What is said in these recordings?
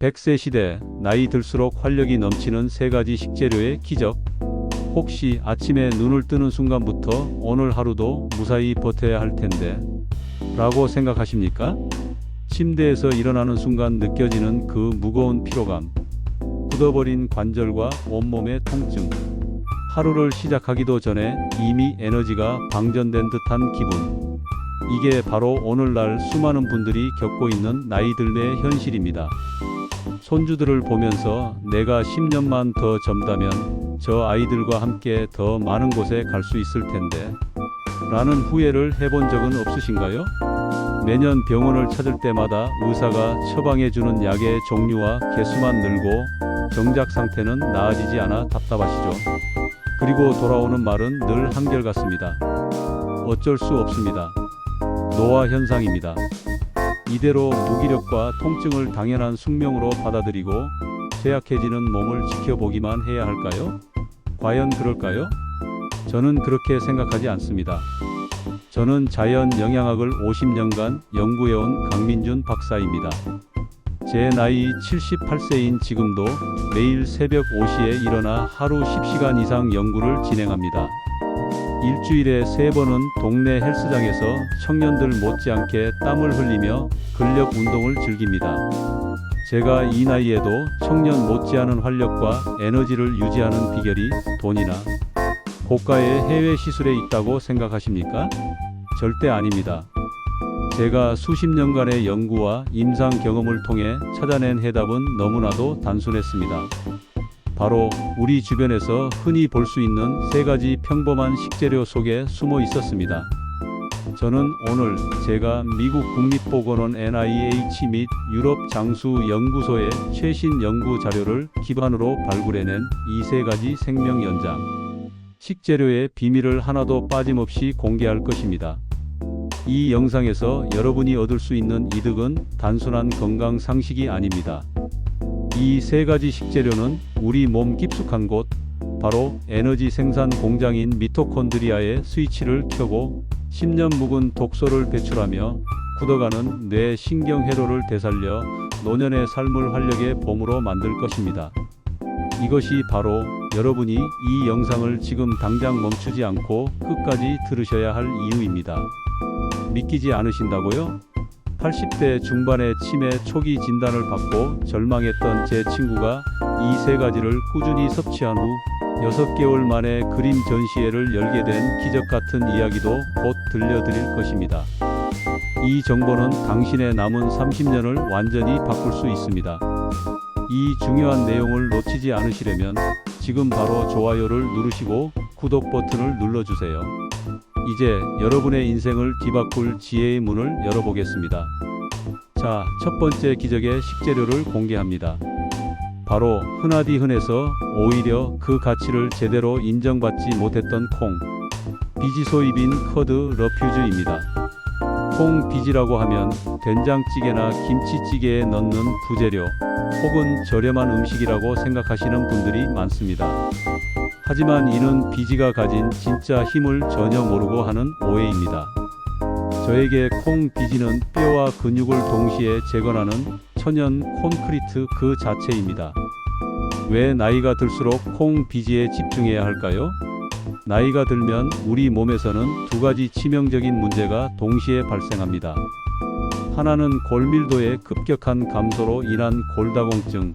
100세 시대, 나이 들수록 활력이 넘치는 세 가지 식재료의 기적. 혹시 아침에 눈을 뜨는 순간부터 오늘 하루도 무사히 버텨야 할 텐데, 라고 생각하십니까? 침대에서 일어나는 순간 느껴지는 그 무거운 피로감, 굳어버린 관절과 온몸의 통증, 하루를 시작하기도 전에 이미 에너지가 방전된 듯한 기분. 이게 바로 오늘날 수많은 분들이 겪고 있는 나이 들매의 현실입니다. 손주들을 보면서 내가 10년만 더 젊다면 저 아이들과 함께 더 많은 곳에 갈 수 있을 텐데 라는 후회를 해본 적은 없으신가요? 매년 병원을 찾을 때마다 의사가 처방해주는 약의 종류와 개수만 늘고 정작 상태는 나아지지 않아 답답하시죠. 그리고 돌아오는 말은 늘 한결같습니다. 어쩔 수 없습니다. 노화 현상입니다. 이대로 무기력과 통증을 당연한 숙명으로 받아들이고 쇠약해지는 몸을 지켜보기만 해야 할까요? 과연 그럴까요? 저는 그렇게 생각하지 않습니다. 저는 자연 영양학을 50년간 연구해온 강민준 박사입니다. 제 나이 78세인 지금도 매일 새벽 5시에 일어나 하루 10시간 이상 연구를 진행합니다. 일주일에 세 번은 동네 헬스장에서 청년들 못지않게 땀을 흘리며 근력 운동을 즐깁니다. 제가 이 나이에도 청년 못지않은 활력과 에너지를 유지하는 비결이 돈이나 고가의 해외 시술에 있다고 생각하십니까? 절대 아닙니다. 제가 수십 년간의 연구와 임상 경험을 통해 찾아낸 해답은 너무나도 단순했습니다. 바로 우리 주변에서 흔히 볼 수 있는 세 가지 평범한 식재료 속에 숨어 있었습니다. 저는 오늘 제가 미국 국립보건원 NIH 및 유럽 장수 연구소의 최신 연구 자료를 기반으로 발굴해낸 이 세 가지 생명 연장 식재료의 비밀을 하나도 빠짐없이 공개할 것입니다. 이 영상에서 여러분이 얻을 수 있는 이득은 단순한 건강 상식이 아닙니다. 이 세 가지 식재료는 우리 몸 깊숙한 곳, 바로 에너지 생산 공장인 미토콘드리아의 스위치를 켜고 10년 묵은 독소를 배출하며 굳어가는 뇌 신경회로를 되살려 노년의 삶을 활력의 봄으로 만들 것입니다. 이것이 바로 여러분이 이 영상을 지금 당장 멈추지 않고 끝까지 들으셔야 할 이유입니다. 믿기지 않으신다고요? 80대 중반의 치매 초기 진단을 받고 절망했던 제 친구가 이 세 가지를 꾸준히 섭취한 후 6개월 만에 그림 전시회를 열게 된 기적 같은 이야기도 곧 들려드릴 것입니다. 이 정보는 당신의 남은 30년을 완전히 바꿀 수 있습니다. 이 중요한 내용을 놓치지 않으시려면 지금 바로 좋아요를 누르시고 구독 버튼을 눌러주세요. 이제 여러분의 인생을 뒤바꿀 지혜의 문을 열어보겠습니다. 자, 첫 번째 기적의 식재료를 공개합니다. 바로 흔하디 흔해서 오히려 그 가치를 제대로 인정받지 못했던 콩. 비지 소입인 커드 러퓨즈입니다. 콩 비지라고 하면 된장찌개나 김치찌개에 넣는 부재료 혹은 저렴한 음식이라고 생각하시는 분들이 많습니다. 하지만 이는 비지가 가진 진짜 힘을 전혀 모르고 하는 오해입니다. 저에게 콩 비지는 뼈와 근육을 동시에 재건하는 천연 콘크리트 그 자체입니다. 왜 나이가 들수록 콩 비지에 집중해야 할까요? 나이가 들면 우리 몸에서는 두 가지 치명적인 문제가 동시에 발생합니다. 하나는 골밀도의 급격한 감소로 인한 골다공증,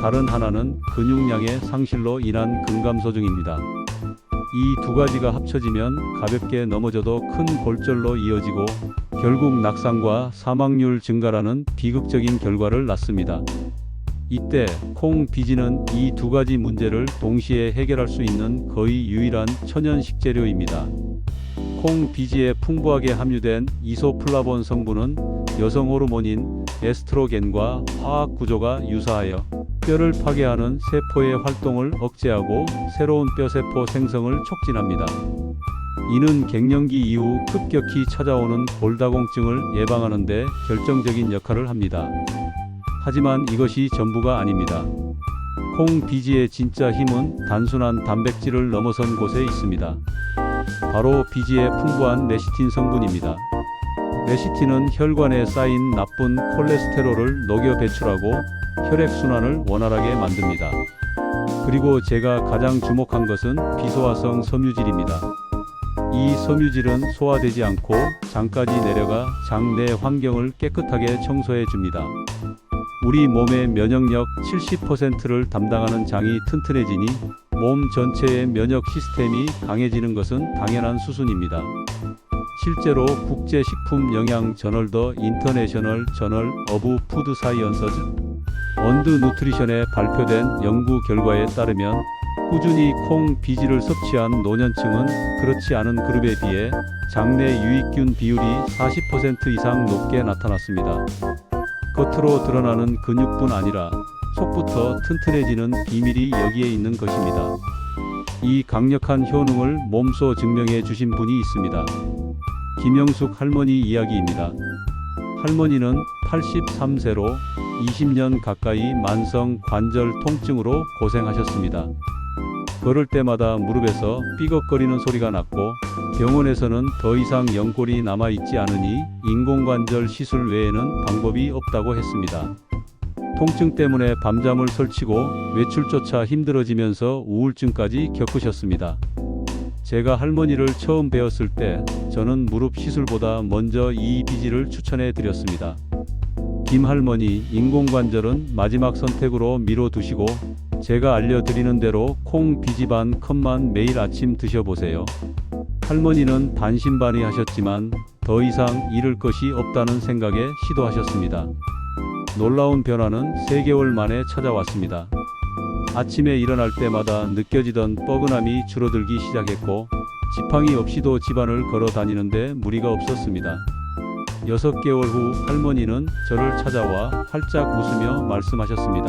다른 하나는 근육량의 상실로 인한 근감소 증입니다. 이 두 가지가 합쳐지면 가볍게 넘어져도 큰 골절로 이어지고 결국 낙상과 사망률 증가라는 비극적인 결과를 낳습니다. 이때 콩 비지는 이 두 가지 문제를 동시에 해결할 수 있는 거의 유일한 천연 식재료입니다. 콩 비지에 풍부하게 함유된 이소플라본 성분은 여성 호르몬인 에스트로겐과 화학 구조가 유사하여 뼈를 파괴하는 세포의 활동을 억제하고 새로운 뼈세포 생성을 촉진합니다. 이는 갱년기 이후 급격히 찾아오는 골다공증을 예방하는 데 결정적인 역할을 합니다. 하지만 이것이 전부가 아닙니다. 콩 비지의 진짜 힘은 단순한 단백질을 넘어선 곳에 있습니다. 바로 비지의 풍부한 레시틴 성분입니다. 레시틴은 혈관에 쌓인 나쁜 콜레스테롤을 녹여 배출하고 혈액순환을 원활하게 만듭니다. 그리고 제가 가장 주목한 것은 비소화성 섬유질입니다. 이 섬유질은 소화되지 않고 장까지 내려가 장내 환경을 깨끗하게 청소해 줍니다. 우리 몸의 면역력 70%를 담당하는 장이 튼튼해지니 몸 전체의 면역 시스템이 강해지는 것은 당연한 수순입니다. 실제로 국제식품 영양 저널 더 인터내셔널 저널 어브 푸드 사이언서즈 원드 누트리션에 발표된 연구 결과에 따르면 꾸준히 콩 비지를 섭취한 노년층은 그렇지 않은 그룹에 비해 장내 유익균 비율이 40% 이상 높게 나타났습니다. 겉으로 드러나는 근육뿐 아니라 속부터 튼튼해지는 비밀이 여기에 있는 것입니다. 이 강력한 효능을 몸소 증명해 주신 분이 있습니다. 김영숙 할머니 이야기입니다. 할머니는 83세로 20년 가까이 만성 관절 통증으로 고생하셨습니다. 걸을 때마다 무릎에서 삐걱거리는 소리가 났고 병원에서는 더 이상 연골이 남아있지 않으니 인공관절 시술 외에는 방법이 없다고 했습니다. 통증 때문에 밤잠을 설치고 외출조차 힘들어지면서 우울증까지 겪으셨습니다. 제가 할머니를 처음 배웠을 때 저는 무릎 시술보다 먼저 이 비지를 추천해 드렸습니다. 김 할머니 인공관절은 마지막 선택으로 미뤄두시고 제가 알려드리는 대로 콩 비지 반 컵만 매일 아침 드셔보세요. 할머니는 반신반의 하셨지만 더 이상 잃을 것이 없다는 생각에 시도하셨습니다. 놀라운 변화는 3개월 만에 찾아왔습니다. 아침에 일어날 때마다 느껴지던 뻐근함이 줄어들기 시작했고 지팡이 없이도 집안을 걸어 다니는데 무리가 없었습니다. 6개월 후 할머니는 저를 찾아와 활짝 웃으며 말씀하셨습니다.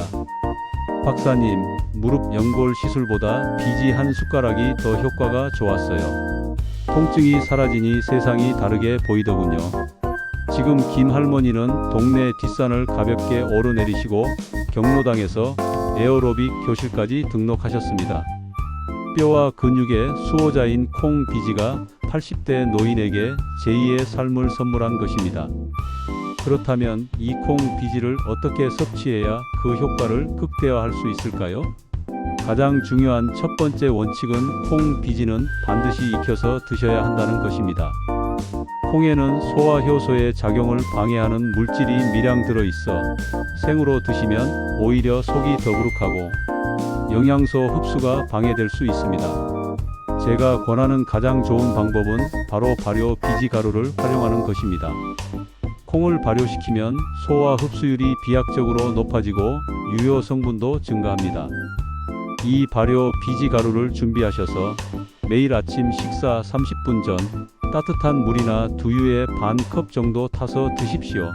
박사님, 무릎 연골 시술보다 비지 한 숟가락이 더 효과가 좋았어요. 통증이 사라지니 세상이 다르게 보이더군요. 지금 김 할머니는 동네 뒷산을 가볍게 오르내리시고 경로당에서 에어로빅 교실까지 등록하셨습니다. 뼈와 근육의 수호자인 콩 비지가 80대 노인에게 제2의 삶을 선물한 것입니다. 그렇다면 이 콩 비지를 어떻게 섭취해야 그 효과를 극대화할 수 있을까요? 가장 중요한 첫 번째 원칙은 콩 비지는 반드시 익혀서 드셔야 한다는 것입니다. 콩에는 소화 효소의 작용을 방해하는 물질이 미량 들어 있어 생으로 드시면 오히려 속이 더부룩하고 영양소 흡수가 방해될 수 있습니다. 제가 권하는 가장 좋은 방법은 바로 발효 비지 가루를 활용하는 것입니다. 콩을 발효시키면 소화 흡수율이 비약적으로 높아지고 유효 성분도 증가합니다. 이 발효 비지 가루를 준비하셔서 매일 아침 식사 30분 전 따뜻한 물이나 두유에 반 컵 정도 타서 드십시오.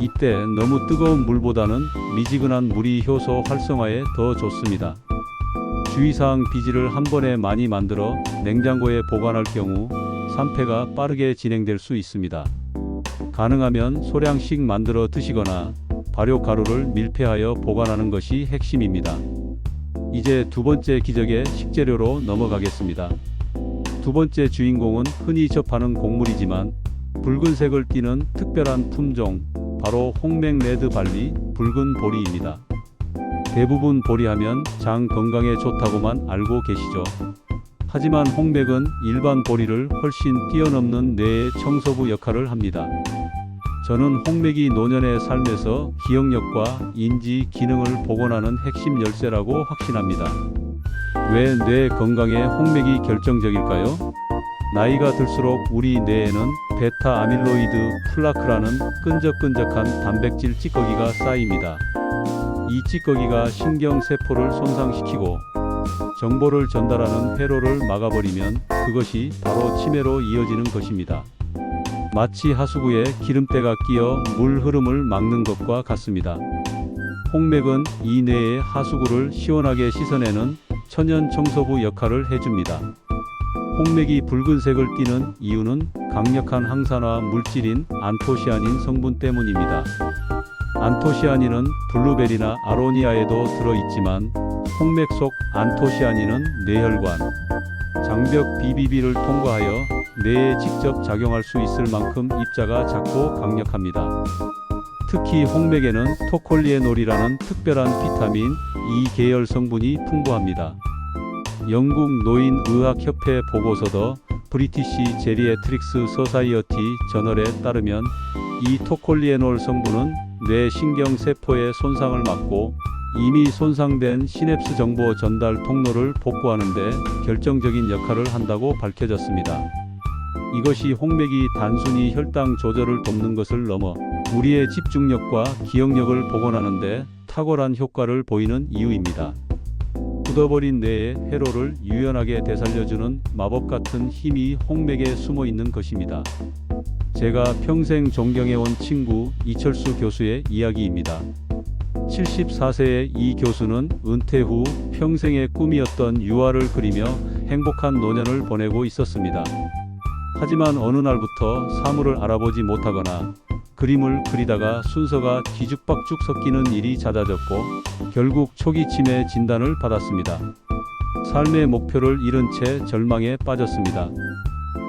이때 너무 뜨거운 물보다는 미지근한 물이 효소 활성화에 더 좋습니다. 주의사항 비지를 한 번에 많이 만들어 냉장고에 보관할 경우 산패가 빠르게 진행될 수 있습니다. 가능하면 소량씩 만들어 드시거나 발효 가루를 밀폐하여 보관하는 것이 핵심입니다. 이제 두 번째 기적의 식재료로 넘어가겠습니다. 두 번째 주인공은 흔히 접하는 곡물이지만 붉은색을 띠는 특별한 품종, 바로 홍맥 레드 발리 붉은 보리입니다. 대부분 보리하면 장 건강에 좋다고만 알고 계시죠. 하지만 홍맥은 일반 보리를 훨씬 뛰어넘는 뇌의 청소부 역할을 합니다. 저는 홍맥이 노년의 삶에서 기억력과 인지 기능을 복원하는 핵심 열쇠라고 확신합니다. 왜 뇌 건강에 홍맥이 결정적일까요? 나이가 들수록 우리 뇌에는 베타 아밀로이드 플라크라는 끈적끈적한 단백질 찌꺼기가 쌓입니다. 이 찌꺼기가 신경 세포를 손상시키고 정보를 전달하는 회로를 막아버리면 그것이 바로 치매로 이어지는 것입니다. 마치 하수구에 기름때가 끼어 물 흐름을 막는 것과 같습니다. 홍맥은 이 뇌의 하수구를 시원하게 씻어내는 천연 청소부 역할을 해줍니다. 홍맥이 붉은색을 띠는 이유는 강력한 항산화 물질인 안토시아닌 성분 때문입니다. 안토시아닌은 블루베리나 아로니아에도 들어있지만 홍맥 속 안토시아닌은 뇌혈관, 장벽 BBB를 통과하여 뇌에 직접 작용할 수 있을 만큼 입자가 작고 강력합니다. 특히 홍맥에는 토콜리에놀이라는 특별한 비타민 E 계열 성분이 풍부합니다. 영국 노인의학협회 보고서더 브리티시 제리애트릭스 소사이어티 저널에 따르면 이 토콜리에놀 성분은 뇌 신경 세포의 손상을 막고 이미 손상된 시냅스 정보 전달 통로를 복구하는 데 결정적인 역할을 한다고 밝혀졌습니다. 이것이 홍맥이 단순히 혈당 조절을 돕는 것을 넘어 우리의 집중력과 기억력을 복원하는 데 탁월한 효과를 보이는 이유입니다. 굳어버린 뇌의 회로를 유연하게 되살려주는 마법 같은 힘이 홍맥에 숨어 있는 것입니다. 제가 평생 존경해온 친구 이철수 교수의 이야기입니다. 74세의 이 교수는 은퇴 후 평생의 꿈이었던 유화를 그리며 행복한 노년을 보내고 있었습니다. 하지만 어느 날부터 사물을 알아보지 못하거나 그림을 그리다가 순서가 뒤죽박죽 섞이는 일이 잦아졌고 결국 초기 치매 진단을 받았습니다. 삶의 목표를 잃은 채 절망에 빠졌습니다.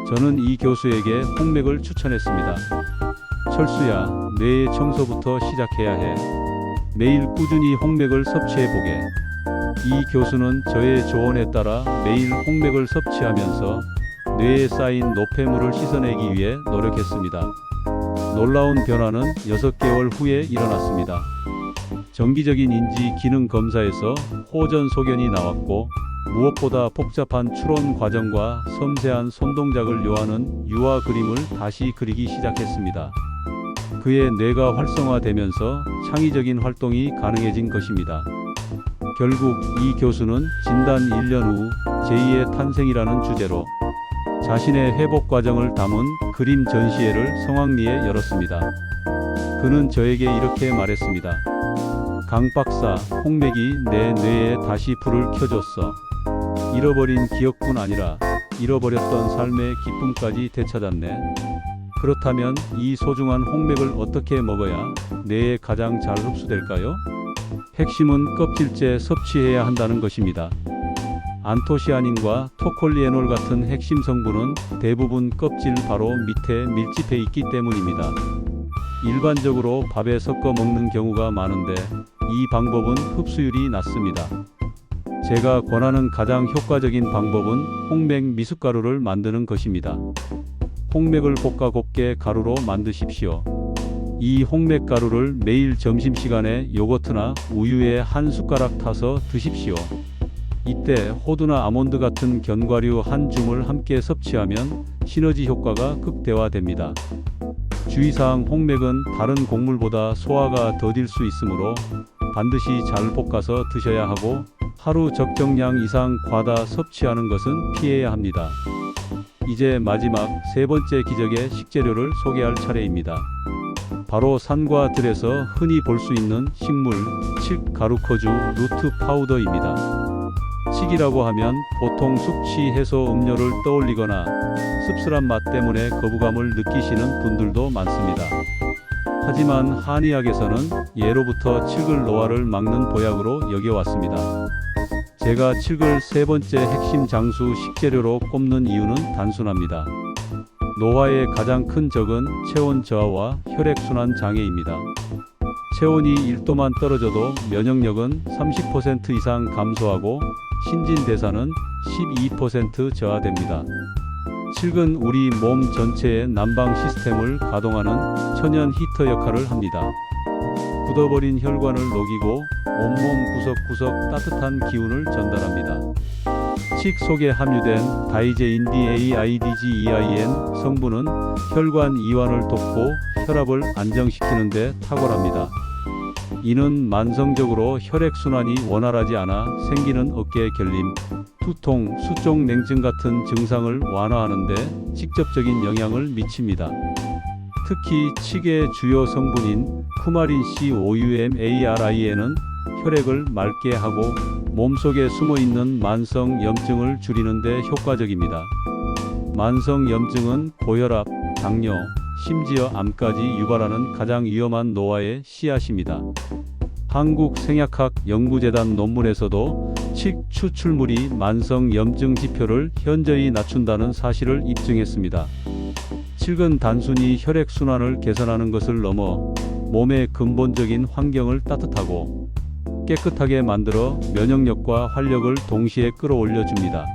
저는 이 교수에게 홍맥을 추천했습니다. 철수야, 뇌의 청소부터 시작해야 해. 매일 꾸준히 홍맥을 섭취해 보게. 이 교수는 저의 조언에 따라 매일 홍맥을 섭취하면서 뇌에 쌓인 노폐물을 씻어내기 위해 노력했습니다. 놀라운 변화는 6개월 후에 일어났습니다. 정기적인 인지 기능 검사에서 호전 소견이 나왔고 무엇보다 복잡한 추론 과정과 섬세한 손동작을 요하는 유화 그림을 다시 그리기 시작했습니다. 그의 뇌가 활성화되면서 창의적인 활동이 가능해진 것입니다. 결국 이 교수는 진단 1년 후 제2의 탄생이라는 주제로 자신의 회복 과정을 담은 그림 전시회를 성황리에 열었습니다. 그는 저에게 이렇게 말했습니다. 강 박사, 홍맥이 내 뇌에 다시 불을 켜줬어. 잃어버린 기억뿐 아니라 잃어버렸던 삶의 기쁨까지 되찾았네. 그렇다면 이 소중한 홍맥을 어떻게 먹어야 뇌에 가장 잘 흡수될까요? 핵심은 껍질째 섭취해야 한다는 것입니다. 안토시아닌과 토콜리에놀 같은 핵심 성분은 대부분 껍질 바로 밑에 밀집해 있기 때문입니다. 일반적으로 밥에 섞어 먹는 경우가 많은데 이 방법은 흡수율이 낮습니다. 제가 권하는 가장 효과적인 방법은 홍맥 미숫가루를 만드는 것입니다. 홍맥을 볶아 곱게 가루로 만드십시오. 이 홍맥 가루를 매일 점심시간에 요거트나 우유에 한 숟가락 타서 드십시오. 이때 호두나 아몬드 같은 견과류 한 줌을 함께 섭취하면 시너지 효과가 극대화됩니다. 주의사항 홍맥은 다른 곡물보다 소화가 더딜 수 있으므로 반드시 잘 볶아서 드셔야 하고 하루 적정량 이상 과다 섭취하는 것은 피해야 합니다. 이제 마지막 세 번째 기적의 식재료를 소개할 차례입니다. 바로 산과 들에서 흔히 볼 수 있는 식물, 칡 가루커주 루트 파우더입니다. 칡이라고 하면 보통 숙취 해소 음료를 떠올리거나 씁쓸한 맛 때문에 거부감을 느끼시는 분들도 많습니다. 하지만 한의학에서는 예로부터 칡을 노화를 막는 보약으로 여겨왔습니다. 제가 칡을 세 번째 핵심 장수 식재료로 꼽는 이유는 단순합니다. 노화의 가장 큰 적은 체온 저하와 혈액순환 장애입니다. 체온이 1도만 떨어져도 면역력은 30% 이상 감소하고 신진대사는 12% 저하됩니다. 칡은 우리 몸 전체의 난방 시스템을 가동하는 천연 히터 역할을 합니다. 굳어버린 혈관을 녹이고 온몸 구석구석 따뜻한 기운을 전달합니다. 칡 속에 함유된 다이제인 DAIDGEIN 성분은 혈관 이완을 돕고 혈압을 안정시키는 데 탁월합니다. 이는 만성적으로 혈액순환이 원활하지 않아 생기는 어깨 결림, 두통, 수종 냉증 같은 증상을 완화하는 데 직접적인 영향을 미칩니다. 특히 칡의 주요 성분인 쿠마린 C OUMARIN은 혈액을 맑게 하고 몸속에 숨어 있는 만성 염증을 줄이는 데 효과적입니다. 만성 염증은 고혈압, 당뇨, 심지어 암까지 유발하는 가장 위험한 노화의 씨앗입니다. 한국 생약학 연구재단 논문에서도 칡 추출물이 만성 염증 지표를 현저히 낮춘다는 사실을 입증했습니다. 칡은 단순히 혈액 순환을 개선하는 것을 넘어 몸의 근본적인 환경을 따뜻하고 깨끗하게 만들어 면역력과 활력을 동시에 끌어올려 줍니다.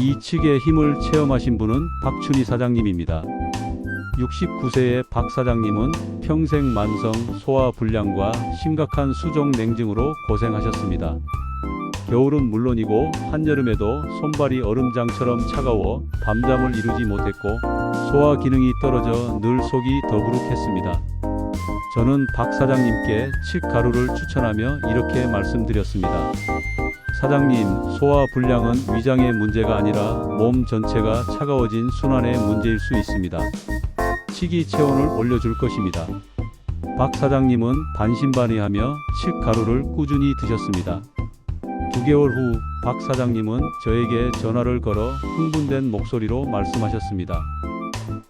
이 칙의 힘을 체험하신 분은 박춘희 사장님입니다. 69세의 박 사장님은 평생 만성 소화 불량과 심각한 수족 냉증으로 고생하셨습니다. 겨울은 물론이고 한여름에도 손발이 얼음장처럼 차가워 밤잠을 이루지 못했고 소화 기능이 떨어져 늘 속이 더부룩했습니다. 저는 박 사장님께 칡가루를 추천하며 이렇게 말씀드렸습니다. 사장님, 소화 불량은 위장의 문제가 아니라 몸 전체가 차가워진 순환의 문제일 수 있습니다. 식이 체온을 올려줄 것입니다. 박 사장님은 반신반의하며 칡가루를 꾸준히 드셨습니다. 두 개월 후 박 사장님은 저에게 전화를 걸어 흥분된 목소리로 말씀하셨습니다.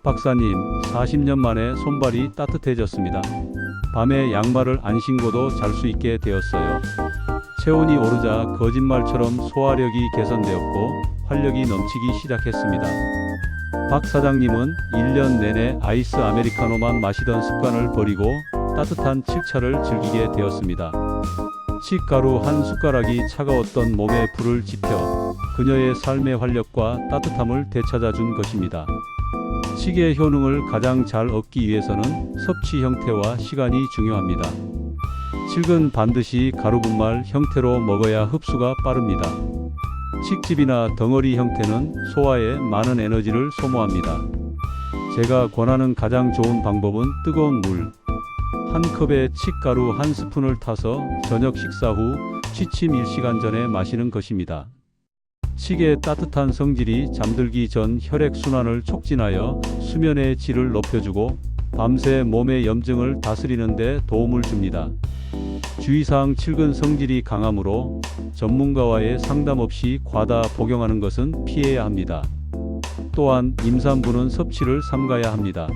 박사님, 40년 만에 손발이 따뜻해졌습니다. 밤에 양말을 안 신고도 잘 수 있게 되었어요. 체온이 오르자 거짓말처럼 소화력이 개선되었고 활력이 넘치기 시작했습니다. 박 사장님은 1년 내내 아이스 아메리카노만 마시던 습관을 버리고 따뜻한 칡차를 즐기게 되었습니다. 칡가루 한 숟가락이 차가웠던 몸에 불을 지펴 그녀의 삶의 활력과 따뜻함을 되찾아 준 것입니다. 칡의 효능을 가장 잘 얻기 위해서는 섭취 형태와 시간이 중요합니다. 칡은 반드시 가루 분말 형태로 먹어야 흡수가 빠릅니다. 칡즙이나 덩어리 형태는 소화에 많은 에너지를 소모합니다. 제가 권하는 가장 좋은 방법은 뜨거운 물, 한 컵에 칡가루 한 스푼을 타서 저녁 식사 후 취침 1시간 전에 마시는 것입니다. 칡의 따뜻한 성질이 잠들기 전 혈액 순환을 촉진하여 수면의 질을 높여주고 밤새 몸의 염증을 다스리는 데 도움을 줍니다. 주의사항 칡은 성질이 강하므로 전문가와의 상담 없이 과다 복용하는 것은 피해야 합니다. 또한 임산부는 섭취를 삼가야 합니다.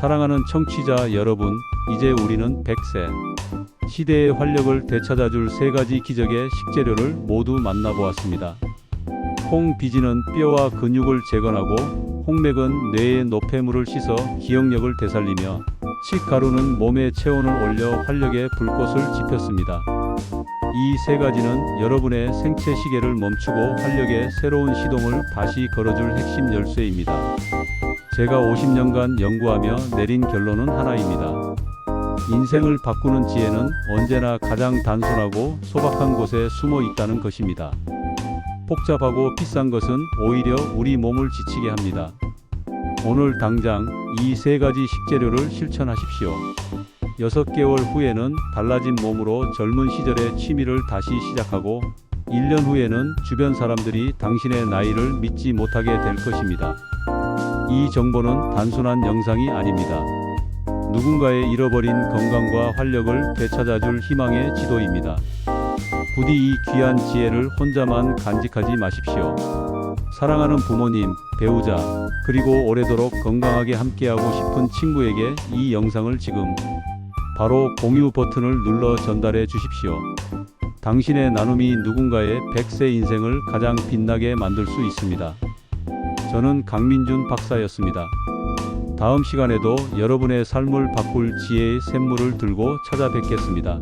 사랑하는 청취자 여러분, 이제 우리는 100세 시대의 활력을 되찾아줄 세 가지 기적의 식재료를 모두 만나보았습니다. 홍비지는 뼈와 근육을 재건하고 홍맥은 뇌의 노폐물을 씻어 기억력을 되살리며 칡가루는 몸의 체온을 올려 활력의 불꽃을 지폈습니다. 이 세 가지는 여러분의 생체 시계를 멈추고 활력의 새로운 시동을 다시 걸어줄 핵심 열쇠입니다. 제가 50년간 연구하며 내린 결론은 하나입니다. 인생을 바꾸는 지혜는 언제나 가장 단순하고 소박한 곳에 숨어 있다는 것입니다. 복잡하고 비싼 것은 오히려 우리 몸을 지치게 합니다. 오늘 당장 이 세 가지 식재료를 실천하십시오. 6개월 후에는 달라진 몸으로 젊은 시절의 취미를 다시 시작하고 1년 후에는 주변 사람들이 당신의 나이를 믿지 못하게 될 것입니다. 이 정보는 단순한 영상이 아닙니다. 누군가의 잃어버린 건강과 활력을 되찾아줄 희망의 지도입니다. 부디 이 귀한 지혜를 혼자만 간직하지 마십시오. 사랑하는 부모님, 배우자, 그리고 오래도록 건강하게 함께하고 싶은 친구에게 이 영상을 지금 바로 공유 버튼을 눌러 전달해 주십시오. 당신의 나눔이 누군가의 100세 인생을 가장 빛나게 만들 수 있습니다. 저는 강민준 박사였습니다. 다음 시간에도 여러분의 삶을 바꿀 지혜의 샘물을 들고 찾아뵙겠습니다.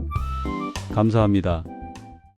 감사합니다.